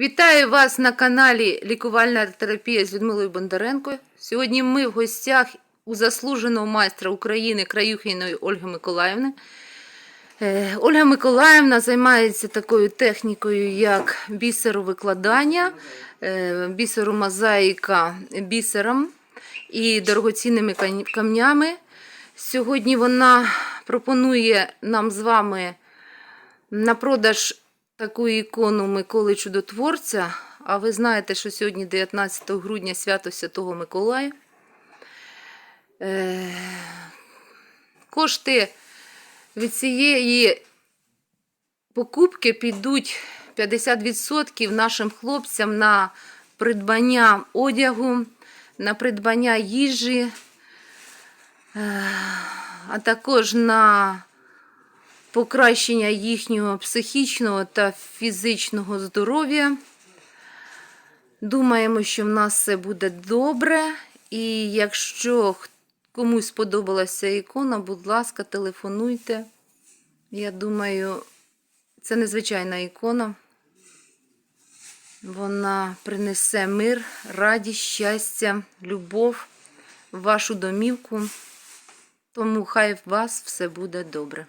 Вітаю вас на каналі Лікувальна терапія з Людмилою Бондаренко. Сьогодні ми в гостях у заслуженого майстра України Краюхіної Ольги Миколаївни. Е, Ольга Миколаївна займається такою технікою, як бісеровикладання, е, бісеромозаїка бісером і дорогоцінними камнями. Сьогодні вона пропонує нам з вами на продаж таку ікону Миколи Чудотворця. А ви знаєте, що сьогодні 19 грудня свято Святого Миколая. Е, Кошти від цієї покупки підуть 50% нашим хлопцям на придбання одягу, на придбання їжі, е, а також на покращення їхнього психічного та фізичного здоров'я. Думаємо, що в нас все буде добре. І якщо комусь сподобалася ікона, будь ласка, телефонуйте. Я думаю, це незвичайна ікона. Вона принесе мир, радість, щастя, любов в вашу домівку. Тому хай в вас все буде добре.